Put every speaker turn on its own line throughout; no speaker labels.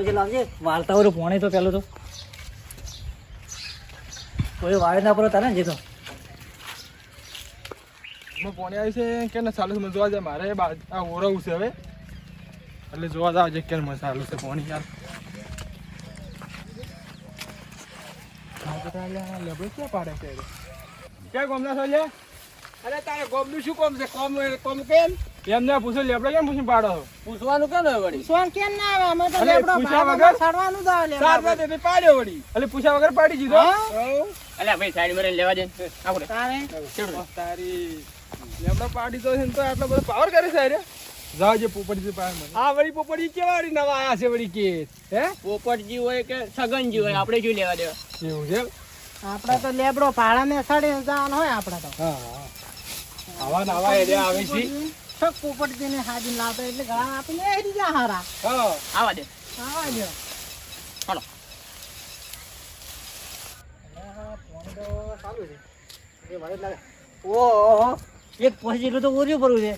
છે લાવજે તો પોણે તો પેલું તો કોઈ વાળે ના પડો તારે જે તો
પોણી આવી છે કે ને ચાલુ જોવા જાય મારે આ ઓરવું છે હવે એટલે જોવા જાવ છે કે મસાલું છે પોણી યાર ક્યાં પાડે છે અરે તારે ગોમનું શું કોમ છે? કોમ કોમ કેમ? એમને પૂછો લેબડો કેમ પૂછી પાડો
પૂછવાનું કેમ હોય વળી?
પૂછવાનું કેમ ના આવે? અમે તો લેબડો
પૂછ્યા વગર?
સડવાનું જ આવે લેબડા
બે પાડ્યો વળી. એટલે પૂછ્યા વગર પાડી દીધો?
હા?
અલ્યા ભાઈ સાઈડમાં લેવા દે. આપણે
તારે?
તારી લેબડો પાડી દો છે ને તો આટલો બધો પાવર કરે છે અરે જાવ જે પોપડી છે આ વળી પોપટજી કેવા વળી નવા આયા છે વળી કે. હે?
પોપટજી હોય કે સગનજી હોય આપણે શું લેવા દેવા.
એવું છે
આપડા તો લેબડો ભાડાને સાડી જવાનું હોય આપડા તો.
હા હા. આવા ને આવા એરિયા આવે છે.
છક પોપટજીને હાજી લાવે એટલે ઘણા આપીને એરી જા હારા.
હા.
આવા દે.
આવા દે.
હાલો.
ઓહો એક પછી જેટલું તો ઓર્યું પડવું છે.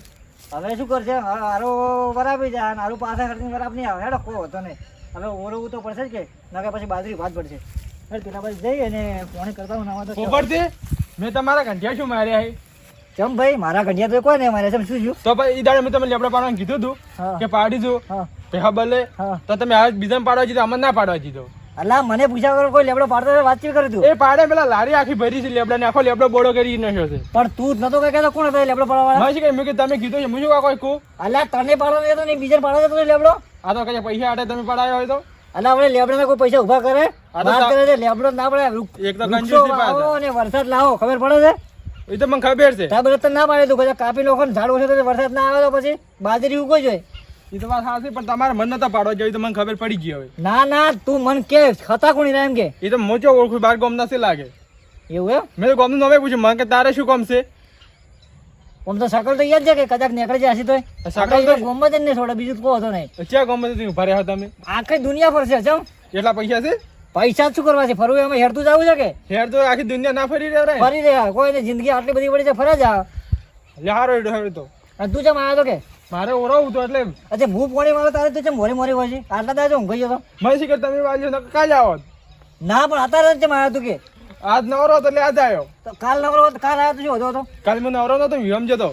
હવે શું કરશે? હારો બરાબર જાય હારું પાછા ખર્ચી બરાબર નહીં આવે હેડો કોઈ હતો નહીં. હવે ઓરવું તો પડશે જ કે ના કે પછી બાજરી ભાત પડશે. પેલા ફોન જઈ અને પોણી કરતા હું નાવા તો
મેં તમારા ઘંટિયા શું માર્યા હે
ચમ ભાઈ મારા ઘડિયા તો કોઈ નહીં મારે શું થયું?
તો ભાઈ ઈ દાડે મેં તમને લેબડા પાડવાનું કીધું હતું કે પાડી દો
હા.
તે હા. ભલે તો તમે હવે બીજાને પાડવા દીધો અમને ના પાડવા દીધો
અલા મને પૂછ્યા કરો કોઈ લેબડો પાડતો વાતચીત કરી તું.
એ પાડે પેલા લારી આખી ભરી છે લેબડા ને આખો લેબડો બોડો કરી નાખ્યો છે.
પણ તું જ નતો કઈ કહેતો કોણ હતો લેબડો પાડવા વાળા
મેં મેં કીધું તમે કીધું છે. હું શું કોઈ કહું?
અલા તને પાડવાનો હતો ને બીજાને પાડવા જતો લેબડો
આ તો કઈ પૈસા આટે તમે પડાયો હોય તો.
અલા આપણે લેબડા કોઈ પૈસા ઊભા કરે?
આ તો
વાત કરે છે લેબડો ના પડે
એક તો.
અને વરસાદ લાવો ખબર પડે છે?
એ તો મને ખબર છે.
ખબર બધા ના પાડે તું કદાચ કાપી લોકો ઝાડ ઓછો તો વરસાદ ના આવે તો પછી બાજરી ઉગો જોઈએ
એ તો વાત સાચી પણ તમારે મન નતા પાડવા જોઈએ તો મને ખબર પડી ગઈ હવે.
ના ના તું મન કે ખતા કોણી એમ કે?
એ તો મોચો ઓળખું બાર ગોમના નથી લાગે.
એવું એમ?
મેં તો ગોમનું નવે પૂછ્યું મને કે તારે શું કામ છે?
આમ તો સકલ તો યાદ છે કે કદાચ નીકળી જશે તો
સકલ તો-
ગોમમાં જ ને છોડે બીજું તો કોઈ હતો નહીં.
ક્યાં ગોમમાંથી ઊભા રહ્યા તમે?
આખી દુનિયા પર છે ચમ
એટલા પૈસા છે?
પૈસા જ શું કરવા છે? ફરવું એમાં હેરતું જવું છે કે?
હેર તો આખી દુનિયા ના ફરી રહ્યા
ફરી રહ્યા કોઈ જિંદગી આટલી બધી પડી છે ફરે જા.
લહારો હેડો તો.
અને તું ચમ આવ્યો તો કે?
મારે ઓરાવું તો એટલે
અચ્છા હું પોણી મારો તારે તું ચમ મોરી મોરી હોય છે? આટલા દાજો હું ગયો તો.
મને શીખર તમે નકર કાલ આવો.
ના પણ અત્યારે જ ચમ આવ્યો તું કે?
આજ નવરો હતો એટલે આજ આવ્યો
તો કાલ નવરો હતો કાલ આવ્યો તો હતો
કાલ મને નવરો નતો વિહમ જતો.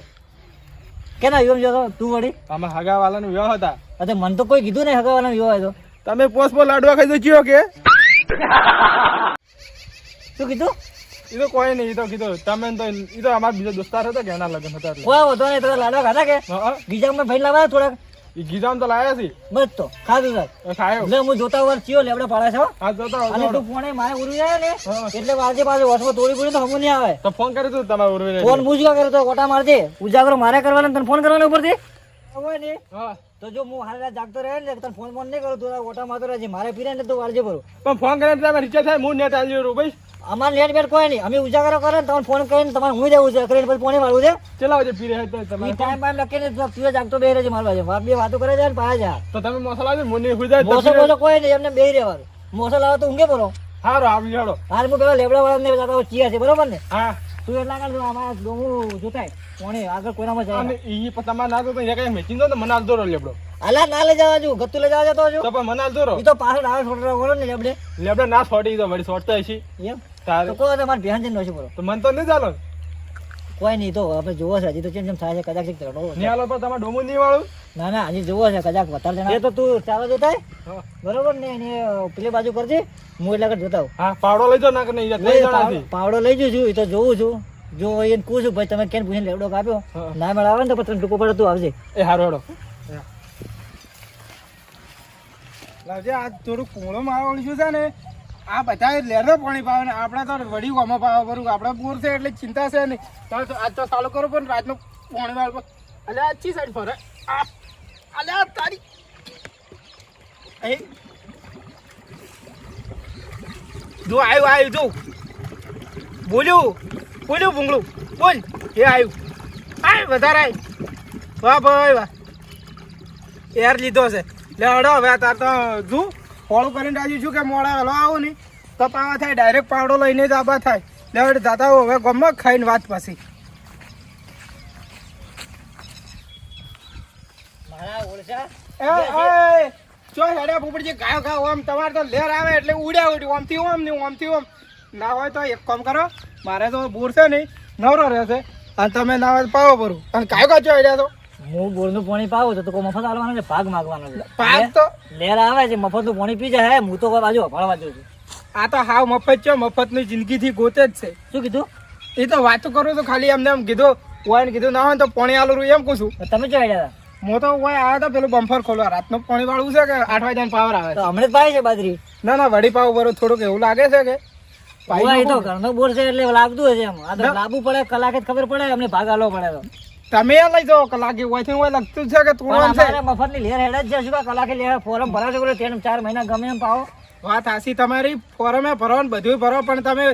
કેના વિહમ જતો? તું વળી?
આમાં હગા વાળાનો વિવાહ હતા.
અચ્છા મને તો કોઈ કીધું નહીં હગાવાના વિવાહ હતો
તમે પોસ્ટ પર લાડવા ખાઈ દો ચિયો કે?
શું કીધું?
એ તો કોઈ નહીં એ તો કીધું. તમે તો એ તો અમારા બીજા દોસ્તાર હતા કે એના લગ્ન હતા
કોઈ વધો નહીં તો લાડવા ખાતા કે? ગીજામાં ભાઈ લાવ્યા થોડાક?
એ ગીજામ તો લાયા છે.
બસ તો ખાધું સર
ખાયો.
એટલે હું જોતા વર ચિયો લેવડે પાડે છે હા.
જોતા
અને. તું ફોને મારે ઉરવી જાય ને એટલે વાજે પાછે વર્ષમાં તોડી પડી તો હમું નહીં આવે.
તો ફોન કરી તું તમારે ઉરવી
ફોન મુજગા કરે તો ઓટા મારજે. ઉજાગરો મારે કરવાનો તને ફોન કરવાનો ઉપરથી? હોય ને
હા.
તો જો હું હાલ જાગતો રહે ને તને ફોન ફોન નહીં કરું તું ઓટા મારતો રહેજે મારે પીરે ને તો વાળજે ભરું.
પણ ફોન કરીને તમે રિચાર્જ થાય હું નેટ આલી રહ્યો ભાઈ
અમારે નેટ બેટ કોઈ નહીં. અમે ઉજાગરો કરે ને તમને ફોન કરીને તમારે હું દેવું છે કરીને પછી ફોને વાળવું છે.
ચેલા છે પીરે હે તો
ઈ
તમારે
ટાઈમ બાઈમ લખીને તું જાગતો બે રહેજે મારવા છે બે વાતો કરે છે ને પાયા જા.
તો તમે મસાલા છે મને હુઈ જાય
મોસો બોલો કોઈ નહીં એમને બે રહેવાનું. મોસો લાવો તો ઊંઘે બોલો
હારો આવી જાડો
હાલ હું પેલા લેબડા વાળા ને બધા ચિયા છે બરોબર ને?
હા.
તું એટલા કર અમારા ડોમું જોતાય કોણે આગળ કોઈનામાં જાય
અને ઈ ના તો તો કઈ મેચિંગ તો મને રહો લેબડો
અલા ના લઈ જવા જો ગત્તુ લઈ જવા જતો હજુ
તો પણ મને હાલતો રહો
ઈ તો પાછળ આવે બોલો ને લેબડે.
લેબડો ના છોડી દો વળી છોડતા હશી.
એમ?
તારે.
તો કોઈ તમારે ભેણ જઈને નોશી બોલો.
તો મને તો નહીં ચાલો
કોઈ નહીં તો આપણે જોવો છે હજી તો ચેમ ચેમ થાય છે કદાચ ચડો
નિહાલો પર તમે ડોમું નહીં વાળું?
ના ના હજી જોવો છે કદાચ વધારે જણા એ તો તું ચાલો જોતા
હા.
બરોબર ને એને પેલી બાજુ કરજે હું એટલે આગળ જોતા
હા પાવડો લઈ જાવ ના કે નહીં
પાવડો લઈ જઉં છું એ તો જોઉં છું. જો એને કહું છું ભાઈ તમે કેમ પૂછીને લેવડો કાપ્યો? ના મેળ આવે ને તો પછી ટૂંકો પડે તું આવજે.
એ હારો હેડો.
લાવજે આ થોડું પૂળો મારવાનું શું છે ને? આ બધા લેરો પાણી પાવે ને આપણે તો વડી ગોમાં પાવા બરું આપણે પૂર છે એટલે ચિંતા છે નહીં. તો આજ તો ચાલુ કરો પણ રાતનું પાણી વાળ અલે, આ સાઈડ ફરે? આ અલે, આ તારી જો આવ્યું આવ્યું જો. બોલ્યું બોલ્યું ભૂંગળું. બોલ, એ આવ્યું આય, વધારે આય. વાહ ભાઈ, વાહ. એર લીધો છે. લે હવે તાર તો જુ. ફોળું કરીને રાજી છું કે મોડા વહેલો આવો નહીં તો પાવા થાય ડાયરેક્ટ પાવડો લઈને જ આબા થાય. લે હડ દાદા હવે ગમમાં ખાઈને વાત પછી. ચો હેડા પોપટજી ગાયો ગાયો આમ તમારે તો લેર આવે એટલે ઉડ્યા ઉડી ઓમથી ઓમ ને ઓમથી ઓમ ના હોય તો એક કામ કરો મારે તો બોર છે નહીં નવરો રહેશે. અને તમે ના હોય પાવો ભરું. અને ગાયો ગાયો ચો હેડ્યા તો.
હું બોરનું પાણી પાવું તો તો કોઈ મફત આલવાનો છે? ભાગ માગવાનો છે.
ભાગ તો
લેર આવે છે મફતનું પાણી પી જાય હું? તો કોઈ બાજુ અફાળવા જઉં છું.
આ તો હાવ મફત છે મફતની જિંદગીથી ગોતે જ છે.
શું કીધું?
એ તો વાત કરું તો ખાલી એમને એમ કીધું ને કીધું ના હોય તો પાણી આલું એમ કહું છું.
તમે ચો આડ્યા
હું તો હોય આવ્યો તો પેલું બમ્ફર ખોલવા. રાતનું પાણી વાળું છે કે આઠ વાગ્યાનું પાવર આવે
તો હમણાં જ પાય છે બાજરી?
ના ના વડી પાવ બરો થોડુંક એવું લાગે છે કે પાઈ
તો ઘરનો બોર છે એટલે લાગતું હશે એમ. આ તો
ના.
પડે કલાકે જ ખબર પડે અમને ભાગ આલવો પડે તો.
તમે લઈ જાઓ કલાકે હોયથી હોય લગતું છે કે તું છે?
મફતની લેર હેડ જ છે શું કાં કલાકે લેર ફોરમ ભરાશે બોલો ત્રણ ચાર મહિના ગમે એમ પાવો?
વાત હાસી તમારી ફોરમે ભરો ને બધું ભરો પણ તમે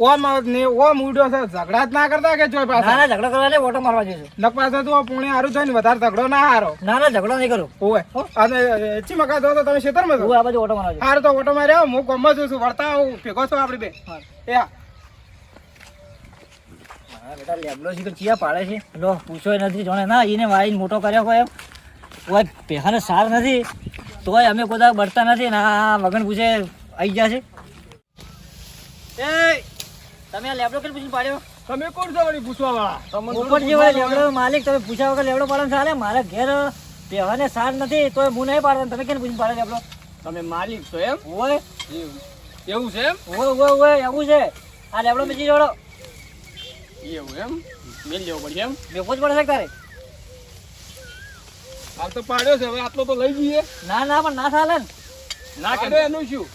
ઓમ ને ઓમ ઉડ્યો છે ઝઘડા જ ના કરતા કે જોઈ પાછા?
ના ઝઘડો કરવા ઓટો મારવા જઈશું.
નક પાછા તું પુણે હારું ને વધારે ઝઘડો ના હારો.
ના ના ઝઘડો નહીં કરું.
ઓય અને ચી મકા દો તો તમે ખેતરમાં
હું આ બાજુ ઓટો મારવા
હારું તો ઓટો માર્યા હું ગમમાં છું છું વળતા આવું ભેગો છો આપડી બે. એ હા
બેટા લેબલો છે તો ચિયા પાડે છે? લો પૂછો નથી જોણે ના એને વાળીને મોટો કર્યો હોય એમ. કોઈ પેહાનો સાર નથી તોય અમે કોઈ બળતા નથી ને આ વગણ પૂછે આવી ગયા છે. એ તમે આ લેબડો કેમ પૂછીને પાડ્યો?
તમે કોણ છો વળી પૂછવા વાળા
પોપટજી હોય લેબડો માલિક તમે પૂછ્યા વગર લેબડો પાડો ચાલે? મારા ઘેર પેહાને સાર નથી તોય હું નહીં પાડવાનું. તમે કેમ પૂછીને પાડે લેબડો
તમે માલિક છો એમ?
હોય.
એવું છે એમ?
હોય હોય એવું છે. આ લેબડો બીજી જોડો
એવું એમ? મેલ લેવો પડશે એમ?
બેકો જ પડે છે તારે?
હાલ તો પાડ્યો છે હવે આટલો તો લઈ જઈએ.
ના ના પણ ના ચાલે ના.
કે
એનું શું?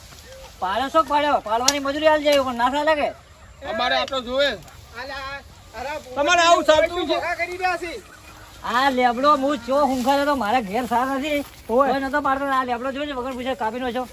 પાડ્યો શોખ પાડ્યો પાડવાની મજૂરી હાલ જાય પણ ના ચાલે કે?
અમારે આટલો જોવે.
તમારે આવું સાચું છે? કરી રહ્યા છે.
આ લેબડો હું ચો હુંખાયો તો મારા ઘેર સારા નથી. કોઈ નતો પાડતો આ લેબડો જોજો વગર પૂછે કાપી નો છો.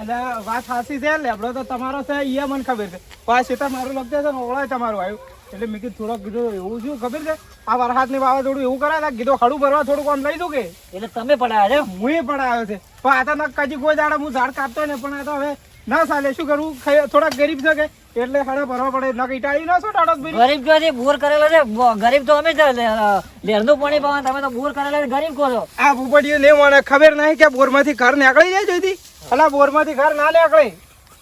અને વાત સાચી છે લેબડો તો તમારો છે એ મને ખબર છે. પાછ સીતા તો મારું લગતે છે ને ઓળાય તમારું આવ્યું. એટલે મેં કીધું થોડોક કીધું એવું શું ખબર છે? આ વરસાદની વાવાઝોડું એવું કરાય કીધું હળું ભરવા થોડુંક આમ લઈ દઉં કે.
એટલે તમે પડાયા છે?
હું એ પડાયો છે. પણ આ તો નક્કાજી કોઈ દાડે હું ઝાડ કાપતો ને પણ આ તો હવે ના ચાલે. શું કરવું થોડાક ગરીબ છે કે? એટલે હળે ભરવા પડે. નક ઈટાળી ના છો ભાઈ
ગરીબ જો છે બોર કરેલો છે? ગરીબ તો અમે જ લેરનું પાણી પાવા તમે તો બોર કરેલા ગરીબ કહો છો?
આ ભૂપટીઓ ને મને ખબર નહીં કે બોરમાંથી ઘર નીકળી જાય જોઈતી અલા બોરમાંથી ઘર ના નીકળે.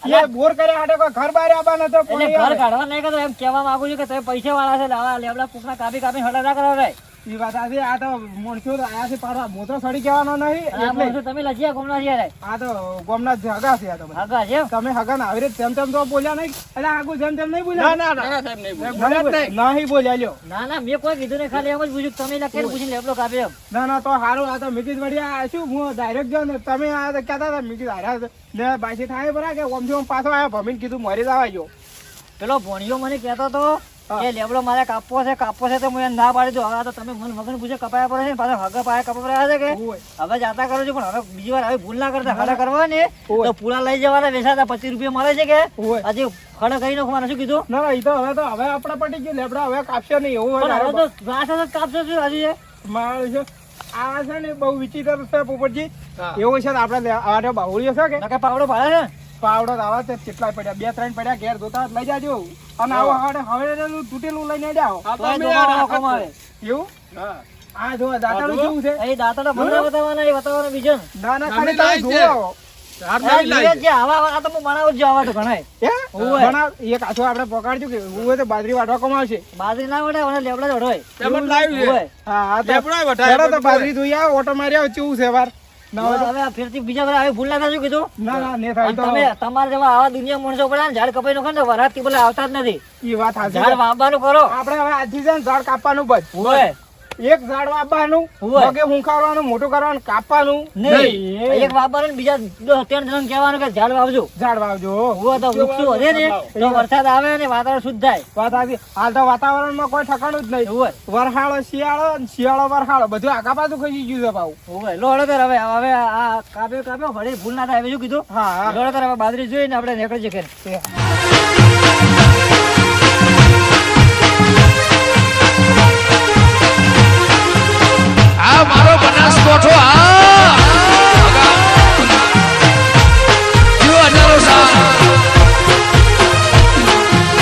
એ બોર કર્યા હાટે કોઈ ઘર બહાર આવવા નતો
એટલે ઘર કાઢવા નહીં કે એમ કહેવા માંગુ છું કે તમે પૈસા વાળા છે લાવા લેબડા કૂકના કાપી કાપી હડા ના કરો રે
ઈ વાત આજે આ તો મોણસો આયા છે પાડવા હું તો સડી કહેવાનો નહીં એટલે
તમે લજ્યા ગમના છે
આ તો ગોમના હગા છે આ તો બધા.
છે
તમે હગા ના આવી તેમ તેમ તો બોલ્યા નહીં. એટલે આગુ જેમ તેમ નહીં બોલ્યા?
ના ના સાહેબ નહીં
બોલ્યા નહીં. નહીં બોલ્યા લ્યો.
ના ના મેં કોઈ કીધું નહીં ખાલી એમ જ પૂછ્યું તમે કેમ પૂછીને એમ.
ના ના તો સારું આ તો મિકીજ વળી આ શું હું ડાયરેક્ટ જો ને તમે આ તો કહેતા હતા મિકીજ હાર્યા છે. ને બાસી થાય બરા કે ઓમથી ઓમ પાછો આવ્યો ભમીને કીધું મરી જવા જો
પેલો ભણિયો મને કહેતો તો કે લેબડો મારે કાપવો છે કાપવો છે તો હું ના પાડી દઉં. હવે તો તમે મને વગર પૂછે કપાયા પડે છે પાછા હગા પાયા કપા પડ્યા છે કે? હવે જાતા કરો છો પણ હવે બીજી વાર હવે ભૂલ ના કરતા. ખડા કરવા ને તો પૂળા લઈ જવાના વેચાતા પચીસ રૂપિયા મળે છે કે? આજે ખડા કરી નાખવાના શું કીધું?
ના ના તો હવે તો હવે આપણા પટી ગયું લેબડા હવે કાપશે નહીં એવું
હવે તો ઘાસ જ કાપશો શું આજે એ?
મારે છે આ છે ને બહુ વિચિત્ર છે પોપટજી. એવું છે ને આપણે બાહુડીઓ છે કે?
પાવડો ભાડે છે ને?
પાવડો આવા છે કેટલા પડ્યા બે ત્રણ પડ્યા ઘેર જોતા લઈ જાજો. અને આવો હવે હવે તૂટેલું લઈને જાઓ. એવું?
હા.
જો દાતાનું કેવું છે?
એ દાંતડા મને બતાવવાના એ બતાવવાના બીજો. ના
ના ખાલી તમે
લાઈ છે.
જુઓ.
હાર
આ
નવી લાવી
જોઈએ જ છે, આવા આવા- આ તો હું બનાવું જ છું, આવા તો ઘણાય.
હે?
ઓવે.
ભણા એક આછો કે હું તો બાજરી વાટવા કમાવશે.
બાજરી ના વડે અને લેબડા વઢોય.
બાજરી ધોઈ આવો ઓટો મારી આવો કેવું છે વાર? ના હોય
હવે ફેરથી બીજા બધા આવી ભૂલ ના થશે કીધું
ના ના ને થાય તો
તમે તમારે જેવા આવા દુનિયા માણસો પડ્યા ને ઝાડ કપાઈ નો ને વરાતથી બોલે આવતા જ નથી
વાત
ઝાડ. વાવવાનું કરો
આપણે હવે આજથી છે ઝાડ કાપવાનું બસ. એક ઝાડ
વાપવાનું.
મગે હુંકારવાનું મોટું કરવાનું કાપવાનું.
નહીં. એક વાપરે બીજા ત્રણ જણ કહેવાનું કે ઝાડ વાવજો.
ઝાડ વાવજો.
હું તો વૃક્ષો વધે ને તો વરસાદ આવે ને વાતાવરણ શુદ્ધ થાય.
વાત આવી. હાલ તો વાતાવરણમાં કોઈ ઠકાણું જ નહીં.
હોય.
વરહાળો શિયાળો શિયાળો વરહાળો. બધું આખા પાછું ખસી ગયું છે ભાવ.
હોય. લો હળો હવે હવે આ કાપ્યો કાપ્યો. વળી ભૂલ ના થાય બીજું કીધું?
હા હા.
લો હળો તાર હવે બાજરી જોઈને આપણે નીકળી જઈએ
મારો બનાસકોઠો હા.